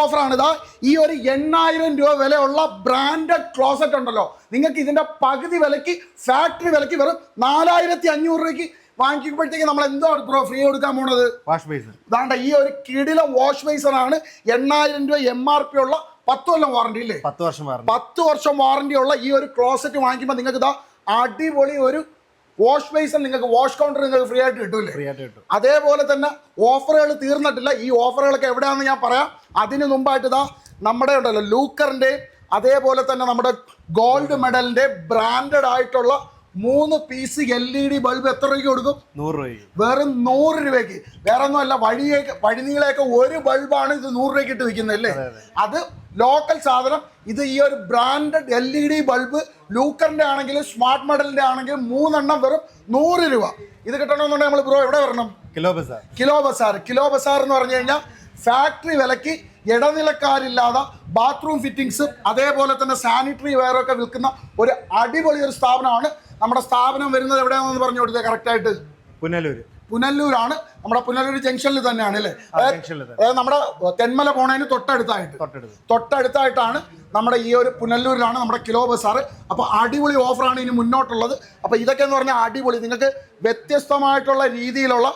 ഓഫറാണ് ഇതാ ഈ ഒരു എണ്ണായിരം രൂപ വിലയുള്ള ബ്രാൻഡഡ് ക്ലോസറ്റ് ഉണ്ടല്ലോ. നിങ്ങൾക്ക് ഇതിന്റെ പകുതി വിലയ്ക്ക് ഫാക്ടറി വിലയ്ക്ക് വെറും നാലായിരത്തി അഞ്ഞൂറ് രൂപയ്ക്ക് വാങ്ങിക്കുമ്പോഴത്തേക്ക് നമ്മൾ എന്താണ് ബ്രോ ഫ്രീ കൊടുക്കാൻ പോണത്? വാഷ് ബേസർ ഇതാണ്ട ഈ ഒരു കിടില വാഷ് ബേസറാണ് എണ്ണായിരം രൂപ എം ആർ പി ഉള്ള പത്ത് കൊല്ലം വാറണ്ടി ഇല്ലേ? പത്ത് വർഷം പത്ത് വർഷം വാറണ്ടി ഉള്ള ഈ ഒരു ക്ലോസറ്റ് വാങ്ങിക്കുമ്പോൾ നിങ്ങൾക്ക് ഇതാ അടിപൊളി ഒരു വാഷ് ബേസൺ നിങ്ങൾക്ക് വാഷ് കൗണ്ടർ നിങ്ങൾക്ക് ഫ്രീ ആയിട്ട് കിട്ടൂലേ ഫ്രീ ആയിട്ട് കിട്ടും. അതേപോലെ തന്നെ ഓഫറുകൾ തീർന്നിട്ടില്ല. ഈ ഓഫറുകളൊക്കെ എവിടെയാണെന്ന് ഞാൻ പറയാം. അതിന് മുമ്പായിട്ട് ഇതാ നമ്മുടെ ഉണ്ടല്ലോ ലൂക്കറിന്റെ അതേപോലെ തന്നെ നമ്മുടെ ഗോൾഡ് മെഡലിന്റെ ബ്രാൻഡഡ് ആയിട്ടുള്ള മൂന്ന് piece L E D bulb എത്ര രൂപയ്ക്ക് കൊടുക്കും? നൂറ് രൂപ വെറും നൂറ് രൂപയ്ക്ക്. വേറെ ഒന്നുമല്ല വഴിയേക്ക് വഴിനീളയൊക്കെ ഒരു ബൾബാണ് ഇത് നൂറ് രൂപയ്ക്ക് ഇട്ട് വിൽക്കുന്നത് അല്ലേ? അത് ലോക്കൽ സാധനം. ഇത് ഈ ഒരു branded L E D bulb ലൂക്കറിന്റെ ആണെങ്കിലും സ്മാർട്ട് മോഡലിന്റെ ആണെങ്കിലും മൂന്നെണ്ണം വെറും നൂറ് രൂപ. ഇത് കിട്ടണമെന്നുണ്ടെങ്കിൽ നമ്മൾ ബ്രോ എവിടെ വരണം? Kilo Bazar. Kilo Bazar. Kilo Bazar എന്ന് പറഞ്ഞു കഴിഞ്ഞാൽ ഫാക്ടറി വിലക്ക് ഇടനിലക്കാരില്ലാതെ ബാത്റൂം ഫിറ്റിങ്സും അതേപോലെ തന്നെ സാനിറ്ററി വെയറൊക്കെ വിൽക്കുന്ന ഒരു അടിപൊളി ഒരു സ്ഥാപനമാണ്. നമ്മുടെ സ്ഥാപനം വരുന്നത് എവിടെയാണെന്ന് പറഞ്ഞു കൊടുത്തത് കറക്റ്റായിട്ട് പുനലൂര്. പുനല്ലൂരാണ്. നമ്മുടെ പുനല്ലൂർ ജംഗ്ഷനിൽ തന്നെയാണ് അല്ലേ? അതായത് നമ്മുടെ തെന്മല പോണതിന് തൊട്ടടുത്തായിട്ട്. തൊട്ടടുത്ത്. തൊട്ടടുത്തായിട്ടാണ് നമ്മുടെ ഈ ഒരു പുനല്ലൂരിലാണ് നമ്മുടെ കിലോ ബസാർ അപ്പോൾ അടിപൊളി ഓഫറാണ് ഇനി മുന്നോട്ടുള്ളത്. അപ്പോൾ ഇതൊക്കെ എന്ന് പറഞ്ഞാൽ അടിപൊളി. നിങ്ങൾക്ക് വ്യത്യസ്തമായിട്ടുള്ള രീതിയിലുള്ള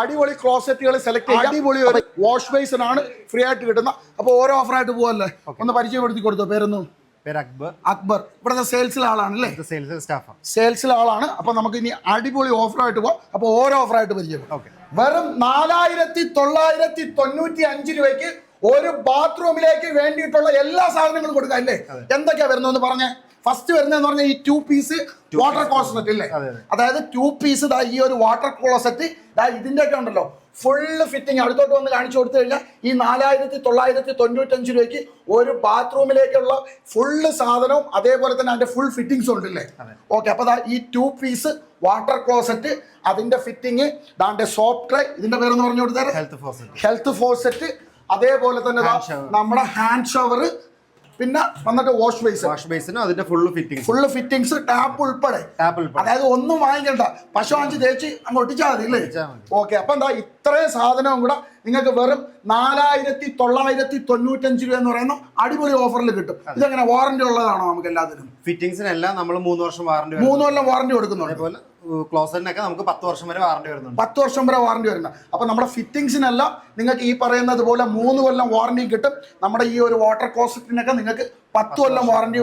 അടിപൊളി ക്ലോസറ്റുകൾ സെലക്ട് ചെയ്യാം. അടിപൊളി ഒരു വാഷ് ബേസിനാണ് ഫ്രീ ആയിട്ട് കിട്ടുന്ന അപ്പോൾ ഓരോ ഓഫറായിട്ട് പോകല്ലേ ഒന്ന് പരിചയപ്പെടുത്തി കൊടുത്തോ പേരൊന്നും. പേര് അക്ബർ. അക്ബർ. ഇവിടുത്തെ സെയിൽസിലെ ആളാണല്ലേ ഇത് സെയിൽസ് സ്റ്റാഫാണ് സെയിൽസിലെ ആളാണ്. അപ്പൊ നമുക്ക് ഇനി അടിപൊളി ഓഫറായിട്ട് പോവാം. അപ്പൊ ഓരോ ഓഫറായിട്ട് പരിചയപ്പെടും. ഓക്കെ വെറും നാലായിരത്തി തൊള്ളായിരത്തി തൊണ്ണൂറ്റി അഞ്ച് രൂപയ്ക്ക് ഒരു ബാത്റൂമിലേക്ക് വേണ്ടിയിട്ടുള്ള എല്ലാ സാധനങ്ങളും കൊടുക്കാം അല്ലേ? എന്തൊക്കെയാ വരുന്നതെന്ന് പറഞ്ഞേ? ഫസ്റ്റ് വരുന്നതെന്ന് പറഞ്ഞാൽ ഈ ടു പീസ് വാട്ടർ ക്ലോസറ്റ് ഇല്ലേ? അതെ, അതെ. അതായത് ടു പീസ് ദാ ഈ ഒരു വാട്ടർ ക്ലോസറ്റ് ദാ ഇതിന്റെ ഒക്കെ ഉണ്ടല്ലോ. ഫുള്ള് ഫിറ്റിംഗ് അടുത്തോട്ട് വന്ന് കാണിച്ചു കൊടുത്തു കഴിഞ്ഞാൽ ഈ നാലായിരത്തി തൊള്ളായിരത്തി തൊണ്ണൂറ്റഞ്ച് രൂപയ്ക്ക് ഒരു ബാത്റൂമിലേക്കുള്ള ഫുള്ള് സാധനവും അതേപോലെ തന്നെ അതിന്റെ ഫുൾ ഫിറ്റിംഗ്സും ഉണ്ടല്ലേ അല്ലേ ഓക്കെ അപ്പൊ ദാ ഈ ടു പീസ് വാട്ടർ ക്ലോസറ്റ് അതിന്റെ ഫിറ്റിംഗ് ദാന്റെ സോപ്പ് ട്രേ ഇതിന്റെ പേരെന്ന് പറഞ്ഞു കൊടുത്താൽ ഹെൽത്ത് ഫോസെറ്റ് ഹെൽത്ത് ഫോസറ്റ് അതേപോലെ തന്നെ നമ്മുടെ ഹാൻഡ് ഷവർ പിന്നെ വന്നിട്ട് വാഷ് ബേസ് വാഷ് ബേസിനും അതിന്റെ full fitting full fittings tap ഉൾപ്പെടെ. ടാപ്പ് ഉൾപ്പെടെ. അതായത് ഒന്നും വാങ്ങിക്കണ്ട. പശു വാങ്ങിച്ച് തേച്ച് അങ്ങ് ഒട്ടിച്ചാൽ മതി അല്ലേ? ഓക്കെ അപ്പൊ എന്താ ഇത്രയും സാധനവും കൂടെ നിങ്ങൾക്ക് വെറും നാലായിരത്തി തൊള്ളായിരത്തി തൊണ്ണൂറ്റഞ്ച് രൂപ എന്ന് പറയുന്ന അടിപൊളി ഓഫറിൽ കിട്ടും. ഇതെങ്ങനെ വാറന്റി ഉള്ളതാണോ നമുക്ക് എല്ലാത്തിനും? ഫിറ്റിംഗ്സിനെല്ലാം നമ്മൾ മൂന്ന് വർഷം വാറന്റി മൂന്ന് കൊല്ലം വാറന്റി കൊടുക്കുന്നുണ്ട്. അതേപോലെ ക്ലോസറ്റിനൊക്കെ നമുക്ക് പത്ത് വർഷം വരെ വാറണ്ടി വരുന്നുണ്ട്. പത്ത് വർഷം വരെ വാറണ്ടി വരുന്നത് അപ്പൊ നമ്മുടെ ഫിറ്റിംഗ്സിനെല്ലാം നിങ്ങൾക്ക് ഈ പറയുന്നത് പോലെ മൂന്ന് കൊല്ലം വാറണ്ടി കിട്ടും. നമ്മുടെ ഈ ഒരു വാട്ടർ ക്ലോസറ്റിനൊക്കെ നിങ്ങൾക്ക് പത്ത് കൊല്ലം വാറണ്ടി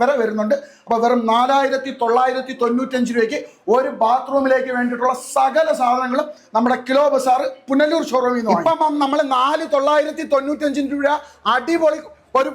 വരെ വരുന്നുണ്ട്. അപ്പൊ വെറും നാലായിരത്തി തൊള്ളായിരത്തി തൊണ്ണൂറ്റഞ്ച് രൂപയ്ക്ക് ഒരു ബാത്റൂമിലേക്ക് വേണ്ടിയിട്ടുള്ള സകല സാധനങ്ങളും നമ്മുടെ കിലോ ബസാർ പുനലൂർ ഷോറൂമിൽ നിന്ന് ഇപ്പം നമ്മൾ നാല് തൊള്ളായിരത്തി തൊണ്ണൂറ്റഞ്ചിന് രൂപ അടിപൊളി ഒരു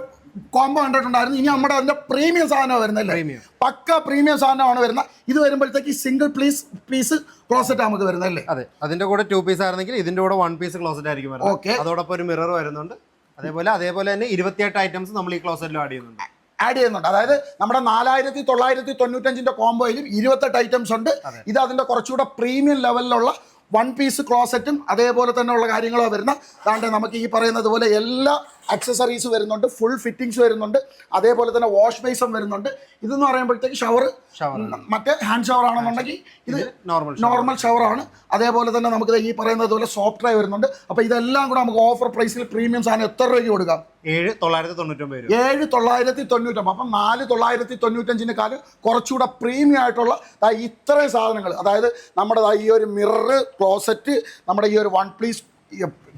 കോംബോ കണ്ടിട്ടുണ്ടായിരുന്നു. ഇനി നമ്മുടെ അതിന്റെ പ്രീമിയം സാധനമാണ് വരുന്നല്ലേ? അല്ലേ പക്ക പ്രീമിയം സാധനമാണ് വരുന്നത് ഇത് വരുമ്പോഴത്തേക്ക് സിംഗിൾ പീസ് പീസ് ക്ലോസറ്റ് നമുക്ക് വരുന്നല്ലേ അതെ. അതിന്റെ കൂടെ ടു പീസ് ആയിരുന്നെങ്കിൽ ഇതിന്റെ കൂടെ വൺ പീസ് ക്ലോസറ്റ് ആയിരിക്കും വരുന്നത്. Okay. അതോടൊപ്പം ഒരു മിറർ വരുന്നുണ്ട്. അതേപോലെ അതേപോലെ തന്നെ ഇരുപത്തിയെട്ട് ഐറ്റംസ് നമ്മൾ ഈ ക്ലോസറ്റിലും ആഡ് ചെയ്യുന്നുണ്ട്. ആഡ് ചെയ്യുന്നുണ്ട്. അതായത് നമ്മുടെ നാലായിരത്തി തൊള്ളായിരത്തി തൊണ്ണൂറ്റഞ്ചിന്റെ കോംബോയിലും ഇരുപത്തെട്ട് ഐറ്റംസ് ഉണ്ട്. ഇത് അതിന്റെ കുറച്ചുകൂടെ പ്രീമിയം ലെവലിലുള്ള വൺ പീസ് ക്ലോസറ്റും അതേപോലെ തന്നെ ഉള്ള കാര്യങ്ങളോ വരുന്ന. അതാണ്ട് നമുക്ക് ഈ പറയുന്നത് പോലെ എല്ലാ അക്സസറീസ് വരുന്നുണ്ട്. ഫുൾ ഫിറ്റിങ്സ് വരുന്നുണ്ട്. അതേപോലെ തന്നെ വാഷ് ബേസും വരുന്നുണ്ട്. ഇതെന്ന് പറയുമ്പോഴത്തേക്ക് ഷവർ മറ്റേ ഹാൻഡ് ഷവർ ആണെന്നുണ്ടെങ്കിൽ ഇത് നോർമൽ നോർമൽ ഷവറാണ് അതേപോലെ തന്നെ നമുക്ക് ഈ പറയുന്നത് പോലെ സോഫ്റ്റ് ഡ്രൈവ് വരുന്നുണ്ട്. അപ്പോൾ ഇതെല്ലാം കൂടെ നമുക്ക് ഓഫർ പ്രൈസിൽ പ്രീമിയം സാധനം എത്ര രൂപയ്ക്ക് കൊടുക്കാം? ഏഴ് തൊള്ളായിരത്തി തൊണ്ണൂറ്റൊമ്പത് രൂപ. ഏഴ് തൊള്ളായിരത്തി തൊണ്ണൂറ്റൊമ്പത് അപ്പം നാല് തൊള്ളായിരത്തി തൊണ്ണൂറ്റഞ്ചിന്റെ കാലം കുറച്ചുകൂടെ പ്രീമിയം ആയിട്ടുള്ള ഇത്രയും സാധനങ്ങൾ. അതായത് നമ്മുടെ ഈ ഒരു മിറർ ക്ലോസറ്റ് നമ്മുടെ ഈ ഒരു വൺ പ്ലീസ്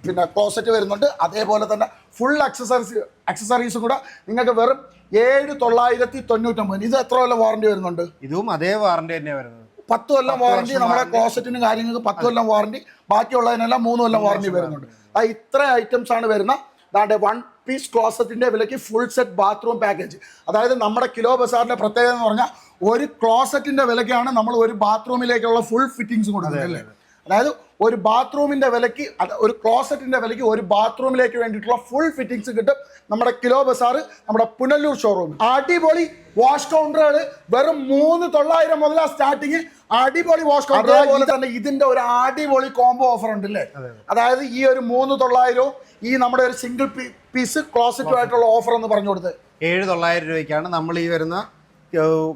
പിന്നെ ക്ലോസറ്റ് വരുന്നുണ്ട്. അതേപോലെ തന്നെ ഫുൾ അക്സസറീസ് അക്സസറീസും കൂടെ നിങ്ങൾക്ക് വെറും ഏഴ് തൊള്ളായിരത്തി തൊണ്ണൂറ്റൊമ്പത് ഇത് എത്ര കൊല്ലം വാറണ്ടി വരുന്നുണ്ട്? ഇതും അതേ വാറണ്ടി തന്നെയാണ് വരുന്നത്. പത്ത് കൊല്ലം വാറണ്ടി നമ്മുടെ ക്ലോസറ്റിനും കാര്യങ്ങൾക്ക് പത്ത് കൊല്ലം വാറണ്ടി ബാക്കിയുള്ളതിനെല്ലാം മൂന്ന് കൊല്ലം വാറണ്ടി വരുന്നുണ്ട്. ആ ഇത്ര ഐറ്റംസ് ആണ് വരുന്ന. ദാണ്ട് വൺ പീസ് ക്ലോസറ്റിന്റെ വിലയ്ക്ക് ഫുൾ സെറ്റ് ബാത്റൂം പാക്കേജ് അതായത് നമ്മുടെ കിലോ ബസാറിന്റെ പ്രത്യേകത എന്ന് പറഞ്ഞാൽ ഒരു ക്ലോസറ്റിന്റെ വിലയ്ക്കാണ് നമ്മൾ ഒരു ബാത്റൂമിലേക്കുള്ള ഫുൾ ഫിറ്റിങ്സ് കൊടുക്കുന്നത് അല്ലേ? അതായത് ഒരു ബാത്റൂമിന്റെ വിലയ്ക്ക് ഒരു ക്ലോസറ്റിന്റെ വിലയ്ക്ക് ഒരു ബാത്റൂമിലേക്ക് വേണ്ടിയിട്ടുള്ള ഫുൾ ഫിറ്റിംഗ്സ് കിട്ടും നമ്മുടെ കിലോ ബസാർ നമ്മുടെ പുനല്ലൂർ ഷോറൂം അടിപൊളി വാഷ് കൗണ്ടറുകൾ വെറും മൂന്ന് തൊള്ളായിരം മുതലാണ് സ്റ്റാർട്ടിങ് അടിപൊളി വാഷ് അതേപോലെ തന്നെ ഇതിന്റെ ഒരു അടിപൊളി കോംബോ ഓഫർ ഉണ്ട് അല്ലേ അതായത് ഈ ഒരു മൂന്ന് തൊള്ളായിരവും ഈ നമ്മുടെ ഒരു സിംഗിൾ പീസ് ക്ലോസറ്റുമായിട്ടുള്ള ഓഫർ എന്ന് പറഞ്ഞു കൊടുത്ത് ഏഴ് തൊള്ളായിരം രൂപയ്ക്കാണ് നമ്മൾ ഈ വരുന്ന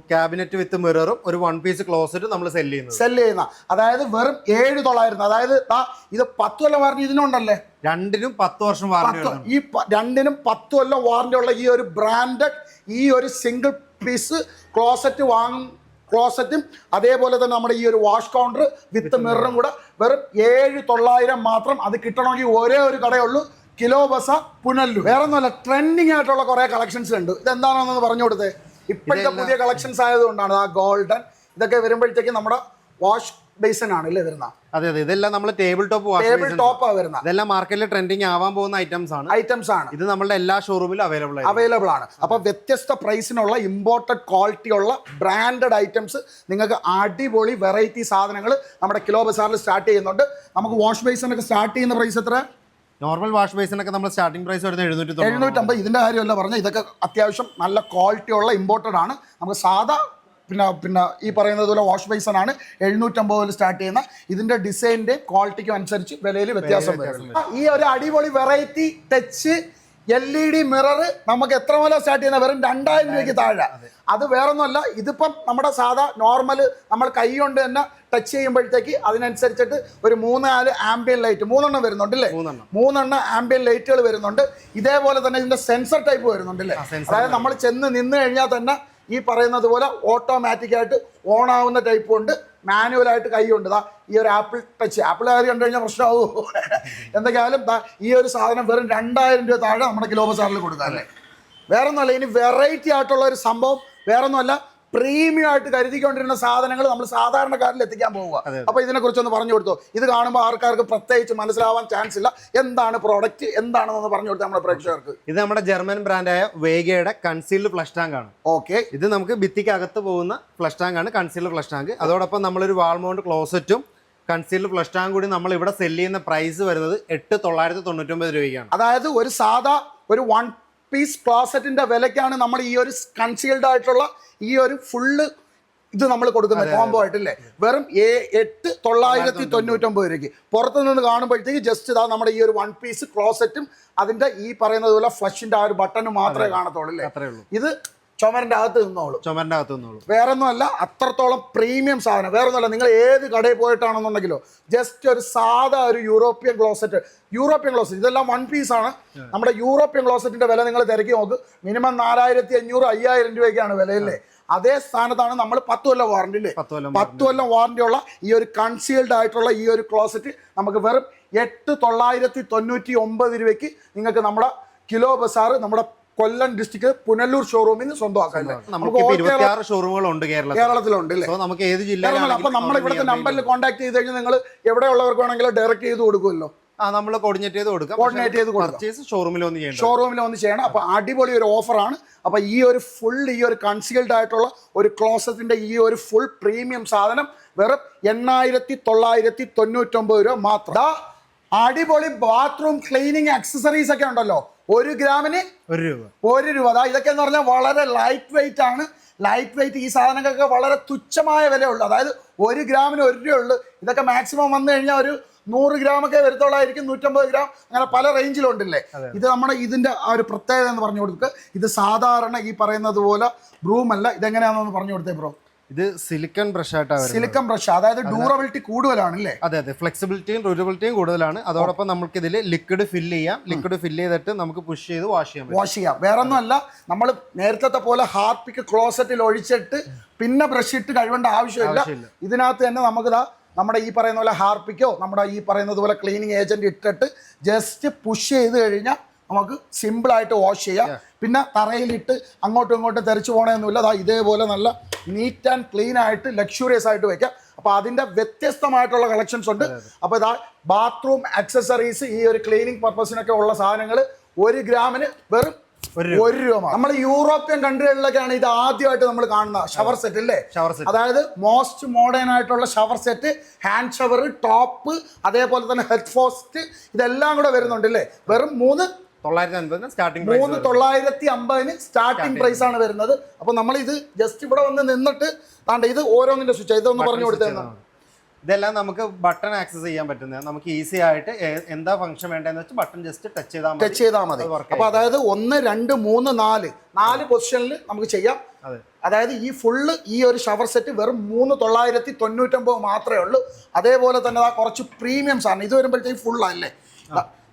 ക്യാബിനറ്റ് വിത്ത് മിററും ഒരു വൺ പീസ് ക്ലോസറ്റും നമ്മൾ സെൽ ചെയ്യുന്നത്. സെൽ ചെയ്യുന്ന. അതായത് വെറും ഏഴ് തൊള്ളായിരം. അതായത് ഇത് പത്ത് കൊല്ലം വാറണ്ടി ഇതിനുണ്ടല്ലേ രണ്ടിനും പത്ത് വർഷം വാറണ്ടി ഈ രണ്ടിനും പത്ത് കൊല്ലം വാറണ്ടി ഉള്ള ഈ ഒരു ബ്രാൻഡഡ് ഈ ഒരു സിംഗിൾ പീസ് ക്ലോസറ്റ് വാങ്ങും ക്ലോസറ്റും അതേപോലെ തന്നെ നമ്മുടെ ഈ ഒരു വാഷ് കൗണ്ടർ വിത്ത് മിററും കൂടെ വെറും ഏഴ് തൊള്ളായിരം മാത്രം അത് കിട്ടണമെങ്കിൽ ഒരേ ഒരു കടയുള്ളൂ. കിലോ ബസ പുനല്ലു. വേറെ ഒന്നുമല്ല ട്രെൻഡിങ് ആയിട്ടുള്ള കുറെ കളക്ഷൻസ് ഉണ്ട്. ഇതെന്താണെന്ന് പറഞ്ഞു കൊടുത്തേ. ഇപ്പോഴത്തെ പുതിയ കളക്ഷൻസ് ആയതുകൊണ്ടാണ്. ആ ഗോൾഡൻ ഇതൊക്കെ വരുമ്പോഴത്തേക്ക് നമ്മുടെ വാഷ് ബേസിൻ ആണ് ഇല്ലേ വരുന്ന അതെ അതെ. ഇതെല്ലാം നമ്മൾ ടേബിൾ ടോപ്പ് ടേബിൾ ടോപ്പ് വരുന്ന ഇതെല്ലാം മാർക്കറ്റിൽ ട്രെൻഡിങ് ആവാൻ പോകുന്ന ഐറ്റംസ് ആണ്. ഐറ്റംസ് ആണ്. ഇത് നമ്മളുടെ എല്ലാ ഷോറൂമിലും അവൈലബിൾ ആണ് അവൈലബിൾ ആണ്. അപ്പോൾ വ്യത്യസ്ത പ്രൈസിനുള്ള ഇമ്പോർട്ടഡ് ക്വാളിറ്റി ഉള്ള ബ്രാൻഡഡ് ഐറ്റംസ് നിങ്ങൾക്ക് അടിപൊളി വെറൈറ്റി സാധനങ്ങൾ നമ്മുടെ കിലോ ബസാറിൽ സ്റ്റാർട്ട് ചെയ്യുന്നുണ്ട്. നമുക്ക് വാഷ് ബേസിനൊക്കെ സ്റ്റാർട്ട് ചെയ്യുന്ന പ്രൈസ് എത്ര? നോർമൽ വാഷ് ബേസിനൊക്കെ നമ്മൾ സ്റ്റാർട്ടിംഗ് പ്രൈസ് വരുന്നത് എഴുന്നൂറ്റി എഴുന്നൂറ്റമ്പത്. ഇതിന്റെ കാര്യമല്ല പറഞ്ഞത്. ഇതൊക്കെ അത്യാവശ്യം നല്ല ക്വാളിറ്റി ഉള്ള ഇമ്പോർട്ടഡ് ആണ്. നമുക്ക് സാധാ പിന്നെ പിന്നെ ഈ പറയുന്നത് പോലെ വാഷ് ബൈസൺ ആണ്. എഴുന്നൂറ്റമ്പത് മുതൽ സ്റ്റാർട്ട് ചെയ്യുന്ന. ഇതിന്റെ ഡിസൈനിന്റെ ക്വാളിറ്റിക്കും അനുസരിച്ച് വിലയിൽ വ്യത്യാസം വരും. ഈ ഒരു അടിപൊളി variety touch L E D mirror നമുക്ക് എത്ര മുതൽ സ്റ്റാർട്ട് ചെയ്യുന്ന? വെറും രണ്ടായിരം രൂപയ്ക്ക് താഴെ. അത്. വേറൊന്നുമല്ല ഇതിപ്പം നമ്മുടെ സാധാ നോർമൽ നമ്മൾ കൈ കൊണ്ട് തന്നെ ടച്ച് ചെയ്യുമ്പോഴത്തേക്ക് അതിനനുസരിച്ചിട്ട് ഒരു മൂന്ന് നാല് ആംബിയൻ ലൈറ്റ് മൂന്നെണ്ണം വരുന്നുണ്ട് അല്ലേ? മൂന്നെണ്ണം. മൂന്നെണ്ണം ആംബിയൻ ലൈറ്റുകൾ വരുന്നുണ്ട്. ഇതേപോലെ തന്നെ ഇതിന്റെ സെൻസർ ടൈപ്പ് വരുന്നുണ്ട് അല്ലേ? അതായത് നമ്മൾ ചെന്ന് നിന്ന് കഴിഞ്ഞാൽ തന്നെ ഈ പറയുന്നത് പോലെ ഓട്ടോമാറ്റിക്കായിട്ട് ഓൺ ആവുന്ന ടൈപ്പ് ഉണ്ട്. മാനുവലായിട്ട് കൈ ഉണ്ട് ദാ ഈ ഒരു ആപ്പിൾ ടച്ച് ആപ്പിൾ കാര്യം കണ്ടു കഴിഞ്ഞാൽ പ്രശ്നമാകൂ എന്തൊക്കെയായാലും ദാ ഈ ഒരു സാധനം വെറും രണ്ടായിരം രൂപ താഴെ നമ്മുടെ കിലോ ബസാറിൽ കൊടുക്കാം അല്ലേ വേറെ ഒന്നുമല്ല ഇനി വെറൈറ്റി ആയിട്ടുള്ള ഒരു സംഭവം വേറെ ഒന്നുമല്ല പ്രീമിയം ആയിട്ട് കരുതിക്കൊണ്ടിരുന്ന സാധനങ്ങൾ നമ്മൾ സാധാരണക്കാരിൽ എത്തിക്കാൻ പോവുക. അപ്പൊ ഇതിനെ കുറിച്ചൊന്ന് പറഞ്ഞു കൊടുത്തോ? ഇത് കാണുമ്പോൾ ആൾക്കാർക്ക് പ്രത്യേകിച്ച് മനസ്സിലാവാൻ ചാൻസ് ഇല്ല. എന്താണ് പ്രോഡക്റ്റ് എന്താണെന്ന് പറഞ്ഞു കൊടുത്തു നമ്മുടെ പ്രേക്ഷകർക്ക്? ഇത് നമ്മുടെ ജർമ്മൻ ബ്രാൻഡായ വേഗയുടെ കൺസീൽഡ് ഫ്ലഷ് ടാങ്ക് ആണ്. ഓക്കെ. ഇത് നമുക്ക് ഭിത്തിക്ക് അകത്ത് പോകുന്ന ഫ്ലഷ് ടാങ്ക് ആണ് കൺസീൽഡ് ഫ്ലഷ് ടാങ്ക് അതോടൊപ്പം നമ്മളൊരു വാൾമൗണ്ട് ക്ലോസറ്റും കൺസീൽഡ് ഫ്ലഷ് ടാങ്ക് കൂടി നമ്മൾ ഇവിടെ സെല്ല് ചെയ്യുന്ന പ്രൈസ് വരുന്നത് എട്ട് തൊള്ളായിരത്തി തൊണ്ണൂറ്റൊമ്പത് രൂപയ്ക്കാണ്. അതായത് ഒരു സാധാ ഒരു വൺ പീസ് ക്ലോസറ്റിന്റെ വിലക്കാണ് നമ്മൾ ഈ ഒരു കൺസീൽഡ് ആയിട്ടുള്ള ഈ ഒരു ഫുള്ള് ഇത് നമ്മൾ കൊടുക്കുന്നത്. കോംബോ ആയിട്ടല്ലേ? വെറും ഏ- എട്ട് തൊള്ളായിരത്തി തൊണ്ണൂറ്റൊമ്പത് രൂപയ്ക്ക്. പുറത്തു നിന്ന് കാണുമ്പോഴത്തേക്ക് ജസ്റ്റ് ഇതാ നമ്മുടെ ഈ ഒരു വൺ പീസ് ക്ലോസറ്റും അതിന്റെ ഈ പറയുന്നത് പോലെ ഫ്ലഷിന്റെ ആ ഒരു ബട്ടൺ മാത്രമേ കാണത്തുള്ളൂ അല്ലേ? ഇത് ചുമരിന്റെ അകത്ത് നിന്നോളൂ. ചുമരിന്റെ അകത്ത് നിന്നോളൂ. വേറൊന്നുമല്ല അത്രത്തോളം പ്രീമിയം സാധനം. വേറെ ഒന്നുമല്ല നിങ്ങൾ ഏത് കടയിൽ പോയിട്ടാണെന്നുണ്ടെങ്കിലോ ജസ്റ്റ് ഒരു സാധാ ഒരു യൂറോപ്യൻ ക്ലോസറ്റ് യൂറോപ്യൻ ക്ലോസറ്റ് ഇതെല്ലാം വൺ പീസ് ആണ്. നമ്മുടെ യൂറോപ്യൻ ക്ലോസറ്റിന്റെ വില നിങ്ങൾ തിരക്കി നോക്ക്. മിനിമം നാലായിരത്തി അഞ്ഞൂറ് അയ്യായിരം രൂപയ്ക്കാണ് വിലയല്ലേ? അതേ സ്ഥാനത്താണ് നമ്മൾ പത്ത് കൊല്ലം വാറണ്ടി അല്ലേ പത്ത് കൊല്ലം പത്ത് കൊല്ലം വാറണ്ടി ഉള്ള ഈ ഒരു കൺസീൽഡ് ആയിട്ടുള്ള ഈ ഒരു ക്ലോസറ്റ് നമുക്ക് വെറും എട്ട് തൊള്ളായിരത്തി തൊണ്ണൂറ്റി ഒമ്പത് രൂപയ്ക്ക് നിങ്ങൾക്ക് നമ്മുടെ കിലോ ബസാർ നമ്മുടെ കൊല്ലം ഡിസ്ട്രിക്ട് പുനലൂർ ഷോറൂമിൽ നിന്ന് സ്വന്തമാക്കാനുണ്ട്? നമുക്ക് ഷോറൂമുകളുണ്ട് കേരളത്തിലുണ്ട് നമുക്ക് ഏത് അപ്പൊ നമ്മൾ ഇവിടുത്തെ നമ്പറിൽ കോൺടാക്ട് ചെയ്ത് കഴിഞ്ഞാൽ നിങ്ങൾ എവിടെയുള്ളവർക്ക് വേണമെങ്കിലും ഡയറക്റ്റ് ചെയ്ത് കൊടുക്കുമല്ലോ. ആ നമ്മൾ കോർഡിനേറ്റ് ചെയ്ത് കൊടുക്കാം. കോർഡിനേറ്റ് ചെയ്ത് കൊടുക്കാം. പർച്ചേസ് ഷോറൂമിൽ ഒന്ന് ചെയ്യണം ഷോറൂമിൽ വന്ന് ചെയ്യണം. അപ്പൊ അടിപൊളി ഒരു ഓഫറാണ് അപ്പൊ ഈ ഒരു ഫുൾ ഈ ഒരു കൺസീൽഡ് ആയിട്ടുള്ള ഒരു ക്ലോസറ്റിന്റെ ഈ ഒരു ഫുൾ പ്രീമിയം സാധനം വെറും എണ്ണായിരത്തി തൊള്ളായിരത്തി തൊണ്ണൂറ്റൊമ്പത് രൂപ മാത്രം. അടിപൊളി ബാത്റൂം ക്ലീനിങ് ആക്സസറീസ് ഒക്കെ ഉണ്ടല്ലോ. ഒരു ഗ്രാമിന് ഒരു രൂപ. ഒരു രൂപ. അതാ ഇതൊക്കെ എന്ന് പറഞ്ഞാൽ വളരെ ലൈറ്റ് വെയിറ്റ് ആണ്. ലൈറ്റ് വെയിറ്റ് ഈ സാധനങ്ങൾക്കൊക്കെ വളരെ തുച്ഛമായ വിലയുള്ളൂ. അതായത് ഒരു ഗ്രാമിന് ഒരു രൂപ ഉള്ളൂ. ഇതൊക്കെ മാക്സിമം വന്നു കഴിഞ്ഞാൽ ഒരു നൂറ് ഗ്രാമൊക്കെ വരുത്തോളായിരിക്കും നൂറ്റമ്പത് ഗ്രാം. അങ്ങനെ പല റേഞ്ചിലുണ്ടല്ലേ ഇത് നമ്മുടെ ഇതിന്റെ ആ ഒരു പ്രത്യേകത എന്ന് പറഞ്ഞു കൊടുക്കുക ഇത് സാധാരണ ഈ പറയുന്നത് പോലെ ബ്രൂമല്ല ഇതെങ്ങനെയാണെന്ന് പറഞ്ഞു കൊടുത്തേ ബ്രോ ഇത് സിലിക്കൺ ബ്രഷ് ആയിട്ടാണ് സിലിക്കൺ ബ്രഷ് അതായത് ഡ്യൂറബിലിറ്റി കൂടുതലാണ് അല്ലേ അതെ അതെ. ഫ്ലെക്സിബിലിറ്റിയും ഡ്യൂറബിലിറ്റിയും കൂടുതലാണ്. അതോടൊപ്പം നമുക്ക് ഇതിൽ ലിക്വിഡ് ഫില്ല് ചെയ്യാം ലിക്വിഡ് ഫില്ല് ചെയ്തിട്ട് നമുക്ക് പുഷ് ചെയ്ത് വാഷ് ചെയ്യാം വാഷ് ചെയ്യാം. വേറെ ഒന്നുമല്ല നമ്മൾ നേരത്തെ പോലെ ഹാർപ്പിക്ക് ക്ലോസറ്റിൽ ഒഴിച്ചിട്ട് പിന്നെ ബ്രഷ് ഇട്ട് കഴുകേണ്ട ആവശ്യമില്ല. ഇതിനകത്ത് തന്നെ നമുക്ക് നമ്മുടെ ഈ പറയുന്ന പോലെ ഹാർപ്പിക്കോ നമ്മുടെ ഈ പറയുന്നത് പോലെ ക്ലീനിങ് ഏജന്റ് ഇട്ടിട്ട് ജസ്റ്റ് പുഷ് ചെയ്ത് കഴിഞ്ഞാൽ നമുക്ക് സിമ്പിളായിട്ട് വാഷ് ചെയ്യാം. പിന്നെ തറയിലിട്ട് അങ്ങോട്ടും ഇങ്ങോട്ടും തെറിച്ച് പോകണമെന്നില്ല അതാ ഇതേപോലെ നല്ല നീറ്റ് ആൻഡ് ക്ലീൻ ആയിട്ട് ലക്ഷൂറിയസ് ആയിട്ട് വെക്കാം. അപ്പോൾ അതിന്റെ വ്യത്യസ്തമായിട്ടുള്ള കളക്ഷൻസ് ഉണ്ട്. അപ്പോൾ ഇതാ ബാത്റൂം ആക്സസറീസ് ഈ ഒരു ക്ലീനിങ് പർപ്പസിനൊക്കെ ഉള്ള സാധനങ്ങൾ ഒരു ഗ്രാമിന് വെറും ഒരു രൂപ. നമ്മൾ യൂറോപ്യൻ കൺട്രികളിലൊക്കെയാണ് ഇത് ആദ്യമായിട്ട് നമ്മൾ കാണുന്ന ഷവർ സെറ്റ് അല്ലേ ഷവർ സെറ്റ് അതായത് മോസ്റ്റ് മോഡേൺ ആയിട്ടുള്ള shower set hand shower top അതേപോലെ തന്നെ ഹെഡ് ഫോസ്റ്റ് ഇതെല്ലാം കൂടെ വരുന്നുണ്ട് അല്ലേ വെറും മൂന്ന് തൊള്ളായിരത്തി അൻപതിന് സ്റ്റാർട്ടിംഗ് മൂന്ന് തൊള്ളായിരത്തി അമ്പതിന് സ്റ്റാർട്ടിംഗ് പ്രൈസ് ആണ് വരുന്നത്. അപ്പൊ നമ്മൾ ഇത് ജസ്റ്റ് ഇവിടെ വന്ന് നിന്നിട്ട് താണ്ട ഇത് ഓരോന്നിന്റെ സ്വിച്ച് ഇതൊന്ന് പറഞ്ഞു കൊടുത്തേന്ന് ഇതെല്ലാം നമുക്ക് ബട്ടൺ ആക്സസ് ചെയ്യാൻ പറ്റുന്നത്. നമുക്ക് ഈസി ആയിട്ട് എന്താ ഫംഗ്ഷൻ വേണ്ടതെന്ന് വെച്ചാൽ ബട്ടൺ ജസ്റ്റ് ടച്ച് ചെയ്താൽ മതി. ടച്ച് ചെയ്താൽ മതി. അപ്പോൾ അപ്പൊ അതായത് ഒന്ന് രണ്ട് മൂന്ന് നാല്. നാല് പൊസിഷനിൽ നമുക്ക് ചെയ്യാം. അതായത് ഈ ഫുള്ള് ഈ ഒരു ഷവർ സെറ്റ് വെറും മൂന്ന് തൊള്ളായിരത്തി തൊണ്ണൂറ്റൊമ്പത് മാത്രമേ ഉള്ളൂ. അതേപോലെ തന്നെ ആ കുറച്ച് പ്രീമിയംസ് ആണ്. ഇത് വരുമ്പോഴത്തേക്ക് ഫുള്ളല്ലേ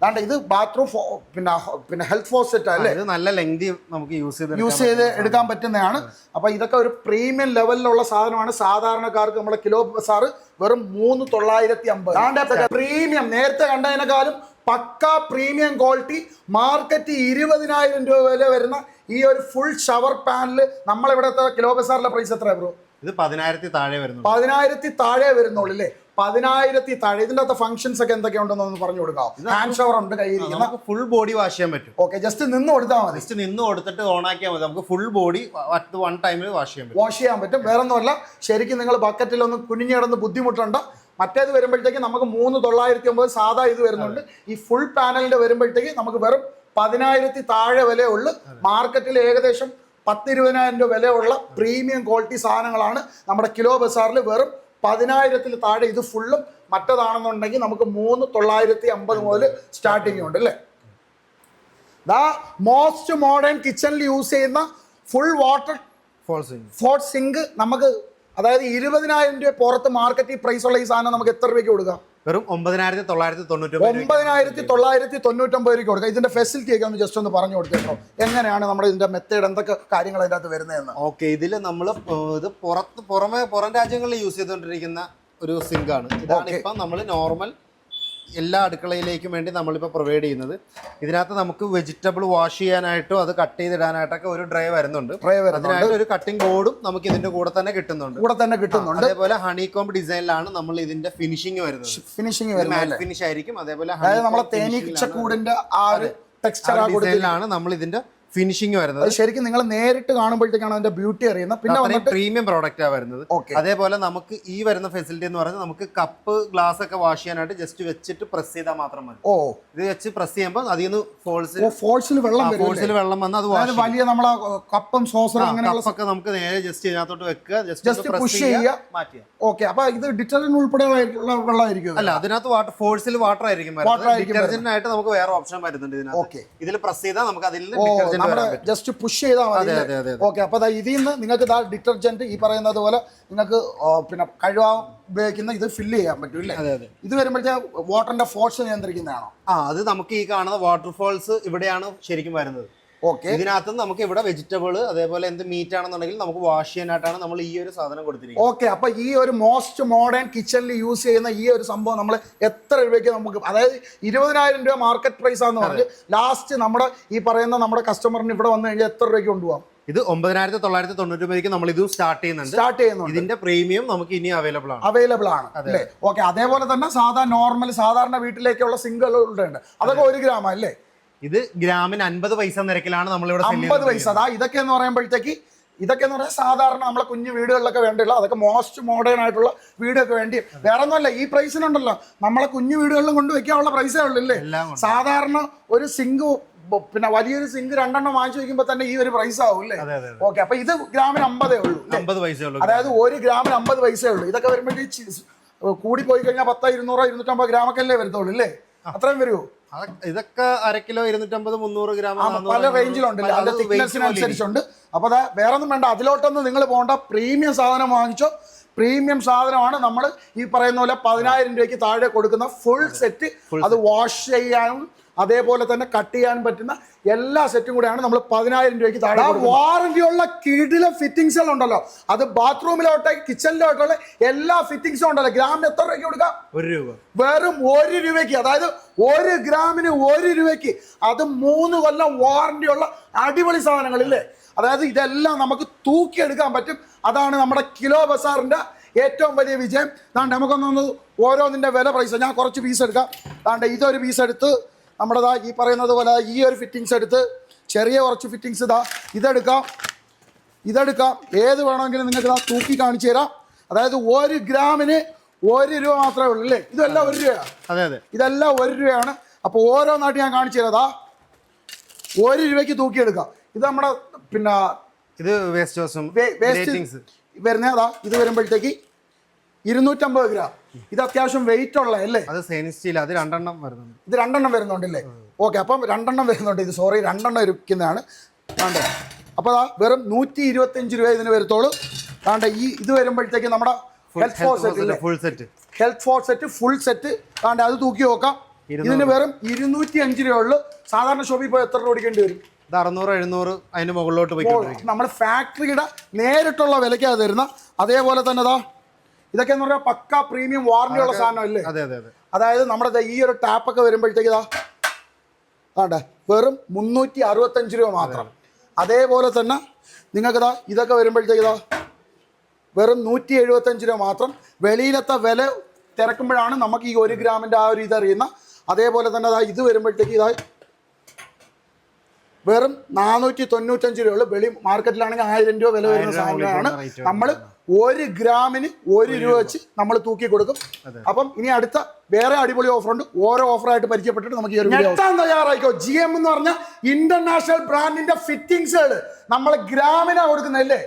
അതാണ്ട് ഇത് ബാത്റൂം പിന്നെ പിന്നെ ഹെൽത്ത് ഫോസെറ്റ് അല്ലേ? നല്ല ലെങ്തി നമുക്ക് യൂസ് ചെയ്ത് യൂസ് ചെയ്ത് എടുക്കാൻ പറ്റുന്നതാണ്. അപ്പൊ ഇതൊക്കെ ഒരു പ്രീമിയം ലെവലിലുള്ള സാധനമാണ്. സാധാരണക്കാർക്ക് നമ്മളെ കിലോ ബസാർ വെറും മൂന്ന് തൊള്ളായിരത്തി അമ്പത്. പ്രീമിയം നേരത്തെ കണ്ടതിനേക്കാളും പക്ക പ്രീമിയം ക്വാളിറ്റി മാർക്കറ്റ് ഇരുപതിനായിരം രൂപ വരെ വരുന്ന ഈ ഒരു ഫുൾ ഷവർ പാനൽ നമ്മളിവിടുത്തെ കിലോ ബസാറിലെ പ്രൈസ് എത്ര ബ്രോ ഇത് പതിനായിരത്തി താഴെ വരുന്നു പതിനായിരത്തി താഴെ വരുന്നുള്ളൂ അല്ലേ പതിനായിരത്തി താഴെ. ഇതിന്റെ അകത്ത് ഫംഗ്ഷൻസ് ഒക്കെ എന്തൊക്കെയുണ്ടെന്ന് ഒന്ന് പറഞ്ഞു കൊടുക്കാം. ഹാൻഡ് ഷവർ ഉണ്ട് കയ്യിരിക്കുന്ന നമുക്ക് ഫുൾ ബോഡി വാഷ് ചെയ്യാൻ പറ്റും. ഓക്കെ ജസ്റ്റ് നിന്ന് കൊടുത്താൽ മതി. ജസ്റ്റ് നിന്ന് കൊടുത്തിട്ട് ഓൺ ആക്കിയാൽ മതി. നമുക്ക് ഫുൾ ബോഡി വൺ ടൈമിൽ വാഷ് ചെയ്യാൻ പറ്റും. വാഷ് ചെയ്യാൻ പറ്റും. വേറെ ഒന്നുമല്ല ശരിക്കും നിങ്ങൾ ബക്കറ്റിൽ ഒന്ന് കുനിഞ്ഞു കിടന്ന് ബുദ്ധിമുട്ടുണ്ട്. മറ്റേത് വരുമ്പോഴത്തേക്ക് നമുക്ക് മൂന്ന് തൊള്ളായിരത്തി ഒമ്പത് സാധാ ഇത് വരുന്നുണ്ട്. ഈ ഫുൾ പാനലിന്റെ വരുമ്പോഴത്തേക്ക് നമുക്ക് വെറും പതിനായിരത്തി താഴെ വിലയുള്ളു മാർക്കറ്റിൽ ഏകദേശം പത്തിരുപതിനായിരം രൂപ വിലയുള്ള പ്രീമിയം ക്വാളിറ്റി സാധനങ്ങളാണ് നമ്മുടെ കിലോ ബസാറിൽ വെറും പതിനായിരത്തിൽ താഴെ ഇത് ഫുള്ളും മറ്റതാണെന്നുണ്ടെങ്കിൽ നമുക്ക് മൂന്ന് തൊള്ളായിരത്തി അമ്പത് മുതൽ സ്റ്റാർട്ടിങ് ഉണ്ട് അല്ലേ? ദാ മോസ്റ്റ് മോഡേൺ കിച്ചണിൽ യൂസ് ചെയ്യുന്ന ഫുൾ വാട്ടർ ഫോർട്ട് സിങ്ക് നമുക്ക് അതായത് ഇരുപതിനായിരം രൂപ പുറത്ത് മാർക്കറ്റിൽ പ്രൈസ് ഉള്ള ഈ സാധനം നമുക്ക് എത്ര രൂപയ്ക്ക് കൊടുക്കാം? വെറും ഒമ്പതിനായിരത്തി തൊള്ളായിരത്തി തൊണ്ണൂറ്റി ഒമ്പതിനായിരത്തി തൊള്ളായിരത്തി തൊണ്ണൂറ്റൊമ്പത് രൂപ കൊടുക്കാം. ഇതിന്റെ ഫെസിലിറ്റി ഒക്കെ ഒന്ന് ജസ്റ്റ് ഒന്ന് പറഞ്ഞു കൊടുത്തേട്ടോ എങ്ങനെയാണ് നമ്മുടെ ഇതിന്റെ മെത്തേഡ് എന്തൊക്കെ കാര്യങ്ങൾ അതിന്റെ അകത്ത് വരുന്നതെന്ന്? ഓക്കെ ഇതിൽ നമ്മൾ ഇത് പുറത്ത് പുറമെ പുറം രാജ്യങ്ങളിൽ യൂസ് ചെയ്തുകൊണ്ടിരിക്കുന്ന ഒരു സിങ്കാണ് ഇതാണ്. ഇപ്പം നമ്മൾ നോർമൽ എല്ലാ അടുക്കളയിലേക്കും വേണ്ടി നമ്മളിപ്പോൾ പ്രൊവൈഡ് ചെയ്യുന്നത്. ഇതിനകത്ത് നമുക്ക് വെജിറ്റബിൾ വാഷ് ചെയ്യാനായിട്ടോ അത് കട്ട് ചെയ്തിടാനായിട്ടൊക്കെ ഒരു ഡ്രൈ വരുന്നുണ്ട്. ഡ്രൈ. അതിനായിട്ട് ഒരു കട്ടിംഗ് ബോർഡും നമുക്ക് ഇതിന്റെ കൂടെ തന്നെ കിട്ടുന്നുണ്ട്. കൂടെ തന്നെ കിട്ടുന്നുണ്ട്. അതേപോലെ ഹണി കോംബ് ഡിസൈനിലാണ് നമ്മൾ ഇതിന്റെ ഫിനിഷിംഗ് വരുന്നത്. ഫിനിഷിംഗ് വരുന്നത് ഫിനിഷ് ആയിരിക്കും. അതേപോലെ നമ്മളെ തേനീച്ചക്കൂടിന്റെ ആ ഒരു ഡിസൈനിലാണ് നമ്മൾ ഇതിന്റെ ഫിനിഷിംഗ് വരുന്നത്. അത് ശരിക്കും നിങ്ങൾ നേരിട്ട് കാണുമ്പോഴത്തേക്കാണ് അതിന്റെ ബ്യൂട്ടി അറിയുന്നത്. പിന്നെ വന്നിട്ട് പ്രീമിയം പ്രോഡക്റ്റാ വരുന്നത്. ഓക്കെ അതേപോലെ നമുക്ക് ഈ വരുന്ന ഫെസിലിറ്റി എന്ന് പറഞ്ഞാൽ നമുക്ക് കപ്പ് ഗ്ലാസ് ഒക്കെ വാഷ് ചെയ്യാനായിട്ട് ജസ്റ്റ് വെച്ചിട്ട് പ്രസ് ചെയ്താൽ മാത്രം മതി. ഓ. ഇത് വെച്ച് പ്രസ് ചെയ്യുമ്പോൾ അതിൽ നിന്ന് ഫോൾസ് ഫോൾസിൽ വെള്ളം വരും ഫോഴ്സിൽ വെള്ളം വന്ന് അത് വാഷ് വലിയ നമ്മളെ കപ്പും സോസറും അങ്ങനെയുള്ള കപ്പൊക്കെ നമുക്ക് നേരെ ജസ്റ്റ് ഇതിനകത്തോട്ട് വെക്കുക. ജസ്റ്റ് പ്രസ് ചെയ്യുക. മാറ്റിയ മാറ്റുക ഓക്കെ അപ്പൊ ഇത് ഡിറ്റർജന്റ് ഉൾപ്പെടെ വെള്ളമായിരിക്കും? അല്ല അതിനകത്ത് വാട്ടർ ഫോഴ്സിൽ വാട്ടർ ആയിരിക്കും വരുന്നത്. ആയിരിക്കും ഡിറ്റർജന്റ് ആയിട്ട് നമുക്ക് വേറെ ഓപ്ഷൻ വരുന്നുണ്ട് ഇതിനകത്ത്. ഓക്കെ ഇതിൽ പ്രസ് ചെയ്താൽ നമുക്ക് അതിൽ ഡിറ്റർജന്റ് നമ്മുടെ ജസ്റ്റ് പുഷ് ചെയ്താൽ മതി. ഓക്കെ അപ്പൊ ദാ ഇതിൽ നിന്ന് നിങ്ങൾക്ക് ഇതാ ഡിറ്റർജന്റ് ഈ പറയുന്നത് പോലെ നിങ്ങൾക്ക് പിന്നെ കഴുകാൻ ഉപയോഗിക്കുന്ന ഇത് ഫില്ല് ചെയ്യാൻ പറ്റും ഇല്ലേ? അതെ ഇത് വരുമ്പോഴത്തേ വാട്ടറിന്റെ ഫോഴ്സ് നിയന്ത്രിക്കുന്നതാണോ? ആ അത് നമുക്ക് ഈ കാണുന്ന വാട്ടർഫോൾസ് ഇവിടെയാണ് ശരിക്കും വരുന്നത്. ഓക്കെ ഇതിനകത്ത് നമുക്ക് ഇവിടെ വെജിറ്റബിൾ അതേപോലെ എന്ത് മീറ്റ് ആണെന്നുണ്ടെങ്കിൽ നമുക്ക് വാഷ് ചെയ്യാനായിട്ടാണ് നമ്മൾ ഈ ഒരു സാധനം കൊടുത്തിരിക്കുന്നത്. ഓക്കെ അപ്പൊ ഈ ഒരു മോസ്റ്റ് മോഡേൺ കിച്ചണിൽ യൂസ് ചെയ്യുന്ന ഈ ഒരു സംഭവം നമ്മൾ എത്ര രൂപയ്ക്ക് നമുക്ക് അതായത് ഇരുപതിനായിരം രൂപ മാർക്കറ്റ് പ്രൈസ് ആണെന്ന് പറഞ്ഞ് ലാസ്റ്റ് നമ്മുടെ ഈ പറയുന്ന നമ്മുടെ കസ്റ്റമറിന് ഇവിടെ വന്നു കഴിഞ്ഞാൽ എത്ര രൂപയ്ക്ക് കൊണ്ടുപോകാം ഇത് ഒമ്പതിനായിരത്തി തൊള്ളായിരത്തി തൊണ്ണൂറ്റി രൂപയ്ക്ക് നമ്മൾ ഇത് സ്റ്റാർട്ട് ചെയ്യുന്നുണ്ട്. സ്റ്റാർട്ട് ചെയ്യുന്നുണ്ട്. ഇതിന്റെ പ്രീമിയം നമുക്ക് ഇനി അവൈലബിൾ ആണ്. അവൈലബിൾ ആണ് അല്ലേ? ഓക്കെ അതേപോലെ തന്നെ സാധാ നോർമൽ സാധാരണ വീട്ടിലേക്കുള്ള സിംഗിളുകളുടെ ഉണ്ട്. അതൊക്കെ ഒരു ഗ്രാം അല്ലേ? ഇത് ഗ്രാമിന് അൻപത് പൈസ നിരക്കിലാണ് നമ്മൾ ഇവിടെ അമ്പത് പൈസ. അതാ ഇതൊക്കെ എന്ന് പറയുമ്പോഴത്തേക്ക് ഇതൊക്കെ എന്ന് പറഞ്ഞാൽ സാധാരണ നമ്മളെ കുഞ്ഞു വീടുകളിലൊക്കെ വേണ്ടിയുള്ള അതൊക്കെ മോസ്റ്റ് മോഡേൺ ആയിട്ടുള്ള വീടൊക്കെ വേണ്ടി വേറെ ഒന്നുമല്ല ഈ പ്രൈസിനുണ്ടല്ലോ. നമ്മളെ കുഞ്ഞു വീടുകളിലും കൊണ്ട് വെക്കാനുള്ള പ്രൈസേ ഉള്ളൂ അല്ലേ സാധാരണ ഒരു സിങ്ക് പിന്നെ വലിയൊരു സിങ്ക് രണ്ടെണ്ണം വാങ്ങിച്ചു വെക്കുമ്പോ തന്നെ ഈ ഒരു പ്രൈസ് ആവും അല്ലേ അതെ അതെ ഓക്കെ അപ്പൊ ഇത് ഗ്രാമിന് അമ്പതേ ഉള്ളൂ? അമ്പത് പൈസ ഉള്ളൂ അതായത് ഒരു ഗ്രാമിന് അമ്പത് പൈസയേ ഉള്ളൂ. ഇതൊക്കെ വരുമ്പോഴത്തേക്ക് കൂടി പോയി കഴിഞ്ഞാൽ പത്തോ ഇരുന്നൂറോ ഇരുന്നൂറ്റമ്പത് ഗ്രാമൊക്കെ അല്ലേ വരത്തുള്ളൂ അല്ലേ അത്രയും വരുമോ ഇതൊക്കെ അര കിലോ ഇരുന്നൂറ്റമ്പത് മുന്നൂറ് ഗ്രാം പല റേഞ്ചിലുണ്ട് റേഞ്ചിലുണ്ടല്ലോ അതിന്റെ. തിക്നെസ്സിനനുസരിച്ചുണ്ട് അപ്പൊ അതാ വേറെ ഒന്നും വേണ്ട. അതിലോട്ടൊന്നും നിങ്ങൾ പോകണ്ട പ്രീമിയം സാധനം വാങ്ങിച്ചോ. പ്രീമിയം സാധനമാണ് നമ്മൾ ഈ പറയുന്ന പോലെ പതിനായിരം രൂപയ്ക്ക് താഴെ കൊടുക്കുന്ന ഫുൾ സെറ്റ് അത് വാഷ് ചെയ്യാനും അതേപോലെ തന്നെ കട്ട് ചെയ്യാനും പറ്റുന്ന എല്ലാ സെറ്റും കൂടെയാണ് നമ്മൾ പതിനായിരം രൂപയ്ക്ക് താഴെ വാറന്റി ഉള്ള കിടില ഫിറ്റിംഗ്സുകൾ ഉണ്ടല്ലോ. അത് ബാത്റൂമിലോട്ടെ കിച്ചണിലോട്ടുള്ള എല്ലാ ഫിറ്റിംഗ്സും ഉണ്ടല്ലോ. ഗ്രാമിന് എത്ര രൂപയ്ക്ക് കൊടുക്കാം? ഒരു രൂപ. വെറും ഒരു രൂപയ്ക്ക്. അതായത് ഒരു ഗ്രാമിന് ഒരു രൂപയ്ക്ക്. അത് മൂന്ന് കൊല്ലം വാറണ്ടി ഉള്ള അടിപൊളി സാധനങ്ങളില്ലേ? അതായത് ഇതെല്ലാം നമുക്ക് തൂക്കിയെടുക്കാൻ പറ്റും. അതാണ് നമ്മുടെ കിലോ ബസാറിന്റെ ഏറ്റവും വലിയ വിജയം. താണ്ട് നമുക്കൊന്നൊന്ന് ഓരോന്നിന്റെ വില പ്രൈസ് ഞാൻ കുറച്ച് പീസ് എടുക്കാം. താണ്ട് ഇതൊരു പീസ് എടുത്ത് നമ്മുടെ ദാ ഈ പറയുന്നത് പോലെ ഈ ഒരു ഫിറ്റിങ്സ് എടുത്ത് ചെറിയ കുറച്ച് ഫിറ്റിങ്സ് ഇതാ ഇതെടുക്കാം. ഇതെടുക്കാം. ഏത് വേണമെങ്കിലും നിങ്ങൾക്ക് ഇതാ തൂക്കി കാണിച്ചു തരാം. അതായത് ഒരു ഗ്രാമിന് ഒരു രൂപ മാത്രമേ ഉള്ളൂ അല്ലേ? ഇതെല്ലാം ഒരു രൂപയാണ് അതെ അതെ. ഇതെല്ലാം ഒരു രൂപയാണ്. അപ്പോൾ ഓരോന്നായിട്ട് ഞാൻ കാണിച്ചു തരാതാ ഒരു രൂപയ്ക്ക് തൂക്കിയെടുക്കാം. ഇത് നമ്മുടെ പിന്നെ ഇത് വേസ്റ്റ് ഹൗസും വേസ്റ്റ് വരുന്നതാ ഇത് വരുമ്പോഴത്തേക്ക് ഇരുന്നൂറ്റമ്പത് ഗ്രാം. ഇത് അത്യാവശ്യം വെയിറ്റ് ഉള്ള അല്ലേ? അത് സെയിൻ സ്റ്റീൽ അത് രണ്ടെണ്ണം വരുന്നുണ്ട്. ഇത് രണ്ടെണ്ണം വരുന്നുണ്ടല്ലേ? ഓക്കെ അപ്പം രണ്ടെണ്ണം വരുന്നുണ്ട് ഇത്. സോറി രണ്ടെണ്ണം ഇരിക്കുന്നതാണ്. വേണ്ടത് അപ്പോൾ അതാ വെറും നൂറ്റി ഇരുപത്തഞ്ച് രൂപ ഇതിന് വരത്തോളൂ വേണ്ട ഈ ഇത് വരുമ്പോഴത്തേക്ക് നമ്മുടെ health faucet full set health faucet full set വേണ്ട അത് തൂക്കി നോക്കാം. ഇതിന് വെറും ഇരുന്നൂറ്റി അഞ്ച് രൂപ ഉള്ളു. സാധാരണ ഷോപ്പിൽ പോയി എത്ര രൂപ കൊടുക്കേണ്ടി വരും? ഇത് അറുന്നൂറ് എഴുന്നൂറ് അതിന് മുകളിലോട്ട് പോയി നമ്മൾ ഫാക്ടറിയുടെ നേരിട്ടുള്ള വിലയ്ക്കാണ് തരുന്ന അതേപോലെ തന്നെ ദാ ഇതൊക്കെ എന്ന് പറഞ്ഞാൽ പക്ക പ്രീമിയം വാറണ്ടി ഉള്ള സാധനം അല്ലേ? അതെ അതെ അതെ. അതായത് നമ്മുടെ ഈ ഒരു ടാപ്പൊക്കെ വരുമ്പോഴത്തേക്ക് ഇതാ ആണ്ടെ വെറും മുന്നൂറ്റി അറുപത്തഞ്ച് രൂപ മാത്രം. അതേപോലെ തന്നെ നിങ്ങൾക്ക് ഇതാ ഇതൊക്കെ വരുമ്പോഴത്തേക്ക് ഇതാ വെറും നൂറ്റി എഴുപത്തഞ്ച് രൂപ മാത്രം. വെളിയിലത്തെ വില തിരക്കുമ്പോഴാണ് നമുക്ക് ഈ ഒരു ഗ്രാമിന്റെ ആ ഒരു ഇതറിയുന്ന അറിയുന്ന. അതേപോലെ തന്നെ ഇത് വരുമ്പോഴത്തേക്ക് ഇതാ വെറും നാനൂറ്റി തൊണ്ണൂറ്റഞ്ച് രൂപ ഉള്ളു വെളി മാർക്കറ്റിലാണെങ്കിൽ ആയിരം രൂപ വില വരുന്ന സാധനമാണ് നമ്മൾ ഒരു ഗ്രാമിന് ഒരു രൂപ വെച്ച് നമ്മൾ തൂക്കി കൊടുക്കും. അപ്പം ഇനി അടുത്ത വേറെ അടിപൊളി ഓഫർ ഉണ്ട് ഓരോ ഓഫറായിട്ട് പരിചയപ്പെട്ടിട്ട് നമുക്ക് ഈ ഒരു വീഡിയോ ഞെട്ടാൻ തയ്യാറായിക്കോ? ജി എം എന്ന് പറഞ്ഞ ഇന്റർനാഷണൽ ബ്രാൻഡിന്റെ ഫിറ്റിംഗ്സുകൾ നമ്മൾ ഗ്രാമിനാണ് കൊടുക്കുന്നതല്ലേ?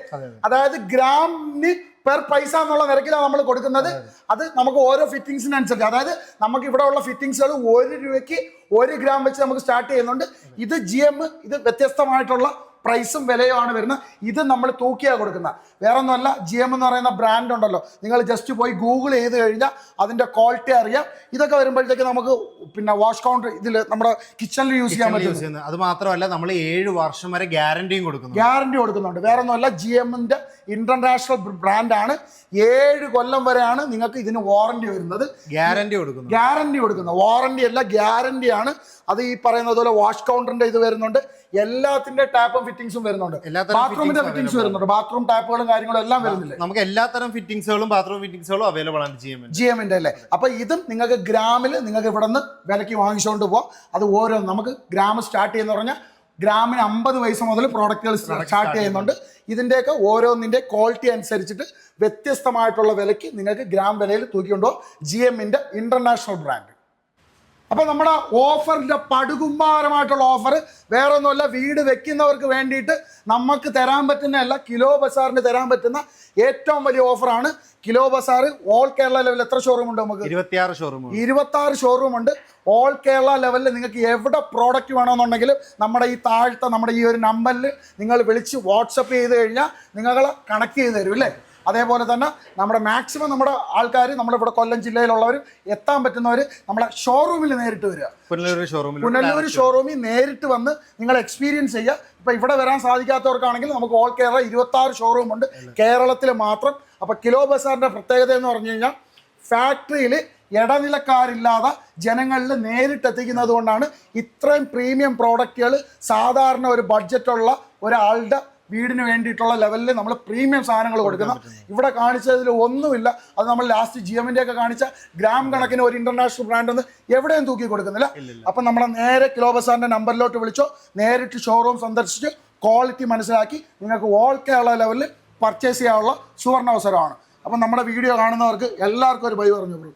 അതായത് ഗ്രാമിന് പെർ പൈസ എന്നുള്ള നിരക്കിലാണ് നമ്മൾ കൊടുക്കുന്നത്. അത് നമുക്ക് ഓരോ ഫിറ്റിങ്സിനനുസരിച്ച് അതായത് നമുക്ക് ഇവിടെ ഉള്ള ഫിറ്റിങ്സുകൾ ഒരു രൂപയ്ക്ക് ഒരു ഗ്രാം വെച്ച് നമുക്ക് സ്റ്റാർട്ട് ചെയ്യുന്നുണ്ട്. ഇത് ജി എം ഇത് വ്യത്യസ്തമായിട്ടുള്ള പ്രൈസും വിലയുമാണ് വരുന്നത്. ഇത് നമ്മൾ തൂക്കിയാണ് കൊടുക്കുന്നത്. വേറെ ഒന്നുമല്ല ജി എം എന്ന് പറയുന്ന ബ്രാൻഡ് ഉണ്ടല്ലോ. നിങ്ങൾ ജസ്റ്റ് പോയി ഗൂഗിൾ ചെയ്ത് കഴിഞ്ഞാൽ അതിന്റെ ക്വാളിറ്റി അറിയാം. ഇതൊക്കെ വരുമ്പോഴത്തേക്ക് നമുക്ക് പിന്നെ വാഷ് കൗണ്ടർ ഇതിൽ നമ്മുടെ കിച്ചണിൽ യൂസ് ചെയ്യാൻ പറ്റും. അത് മാത്രമല്ല നമ്മൾ ഏഴ് വർഷം വരെ ഗ്യാരണ്ടിയും കൊടുക്കുന്നു ഗ്യാരണ്ടി കൊടുക്കുന്നുണ്ട്. വേറെ ഒന്നുമല്ല ജി എമ്മിന്റെ ഇന്റർനാഷണൽ ബ്രാൻഡാണ് ഏഴ് കൊല്ലം വരെയാണ് നിങ്ങൾക്ക് ഇതിന് വാറണ്ടി വരുന്നത്. ഗ്യാരണ്ടി കൊടുക്കുന്നു. ഗ്യാരണ്ടി കൊടുക്കുന്നത് വാറണ്ടി അല്ല ഗ്യാരണ്ടിയാണ് അത് ഈ പറയുന്നത് പോലെ വാഷ് കൗണ്ടറിന്റെ ഇത് വരുന്നുണ്ട്. എല്ലാത്തിന്റെ ടാപ്പും ഫിറ്റിംഗ്സും വരുന്നുണ്ട്. ബാത്റൂമിന്റെ ഫിറ്റിംഗ്സ് വരുന്നുണ്ട്. ബാത്റൂം ടാപ്പുകളും കാര്യങ്ങളും എല്ലാം വരുന്നില്ല? നമുക്ക് എല്ലാ തരം ഫിറ്റിംഗ്സുകളും ബാത്റൂം ഫിറ്റിംഗ്സുകളും അവൈലബിൾ ആണ് ജി എം ജി എമ്മിന്റെ അല്ലേ? അപ്പൊ ഇതും നിങ്ങൾക്ക് ഗ്രാമിൽ നിങ്ങൾക്ക് ഇവിടെ നിന്ന് വിലക്ക് വാങ്ങിച്ചുകൊണ്ട് പോവാം. അത് ഓരോ നമുക്ക് ഗ്രാം സ്റ്റാർട്ട് ചെയ്യുന്ന പറഞ്ഞാൽ ഗ്രാമിന് അമ്പത് പൈസ മുതൽ പ്രോഡക്റ്റുകൾ സ്റ്റാർട്ട് ചെയ്യുന്നുണ്ട്. ഇതിന്റെയൊക്കെ ഓരോന്നിന്റെ ക്വാളിറ്റി അനുസരിച്ചിട്ട് വ്യത്യസ്തമായിട്ടുള്ള വിലയ്ക്ക് നിങ്ങൾക്ക് ഗ്രാം വിലയിൽ തൂക്കിക്കൊണ്ടുപോകാം ജി എമ്മിന്റെ ഇന്റർനാഷണൽ ബ്രാൻഡ് അപ്പൊ നമ്മുടെ ഓഫറിന്റെ പടുകുമ്പാരമായിട്ടുള്ള ഓഫർ വേറെ ഒന്നുമല്ല വീട് വെക്കുന്നവർക്ക് വേണ്ടിയിട്ട് നമുക്ക് തരാൻ പറ്റുന്ന അല്ല കിലോ ബസാറിന് തരാൻ പറ്റുന്ന ഏറ്റവും വലിയ ഓഫറാണ്. കിലോ ബസാർ ഓൾ കേരള ലെവലിൽ എത്ര ഷോറൂം ഉണ്ട് നമുക്ക്? ഇരുപത്തിയാറ് ഷോറൂം ഇരുപത്തി ആറ് ഷോറൂം ഉണ്ട്. ഓൾ കേരള ലെവലിൽ നിങ്ങൾക്ക് എവിടെ പ്രോഡക്റ്റ് വേണമെന്നുണ്ടെങ്കിൽ നമ്മുടെ ഈ താഴത്തെ നമ്മുടെ ഈ ഒരു നമ്പറിൽ നിങ്ങൾ വിളിച്ച് വാട്സപ്പ് ചെയ്ത് കഴിഞ്ഞാൽ നിങ്ങളെ കണക്ട് ചെയ്ത് തരും അല്ലേ? അതേപോലെ തന്നെ നമ്മുടെ മാക്സിമം നമ്മുടെ ആൾക്കാർ നമ്മുടെ ഇവിടെ കൊല്ലം ജില്ലയിലുള്ളവർ എത്താൻ പറ്റുന്നവർ നമ്മുടെ ഷോറൂമിൽ നേരിട്ട് വരിക. പുനലൂർ ഷോറൂമിൽ പുനലൂർ ഷോറൂമിൽ നേരിട്ട് വന്ന് നിങ്ങൾ എക്സ്പീരിയൻസ് ചെയ്യുക. ഇപ്പൊ ഇവിടെ വരാൻ സാധിക്കാത്തവർക്കാണെങ്കിൽ നമുക്ക് ഓൾ കേരള ഇരുപത്തി ആറ് ഷോറൂം ഉണ്ട് കേരളത്തിൽ മാത്രം. അപ്പൊ കിലോ ബസാറിന്റെ പ്രത്യേകത എന്ന് പറഞ്ഞു കഴിഞ്ഞാൽ ഫാക്ടറിയിൽ ഇടനിലക്കാരില്ലാതെ ജനങ്ങളിൽ നേരിട്ട് എത്തിക്കുന്നത് കൊണ്ടാണ് ഇത്രയും പ്രീമിയം പ്രോഡക്റ്റുകൾ സാധാരണ ഒരു ബഡ്ജറ്റുള്ള ഒരാളുടെ വീടിന് വേണ്ടിയിട്ടുള്ള ലെവലിൽ നമ്മൾ പ്രീമിയം സാധനങ്ങൾ കൊടുക്കുന്ന ഇവിടെ കാണിച്ചതിൽ ഒന്നുമില്ല. അത് നമ്മൾ ലാസ്റ്റ് ജി എമ്മിന്റെ ഒക്കെ കാണിച്ച ഗ്രാം കണക്കിന് ഒരു ഇന്റർനാഷണൽ ബ്രാൻഡ് ഒന്ന് എവിടെയും തൂക്കി കൊടുക്കുന്നില്ല. അപ്പം നമ്മളെ നേരെ കിലോ ബസാറിന്റെ നമ്പറിലോട്ട് വിളിച്ചോ നേരിട്ട് ഷോറൂം സന്ദർശിച്ച് ക്വാളിറ്റി മനസ്സിലാക്കി നിങ്ങൾക്ക് ഓൾ കേരള ലെവലിൽ പർച്ചേസ് ചെയ്യാനുള്ള സുവർണ അവസരമാണ്. അപ്പം നമ്മുടെ വീഡിയോ കാണുന്നവർക്ക് എല്ലാവർക്കും ഒരു ബൈ പറഞ്ഞു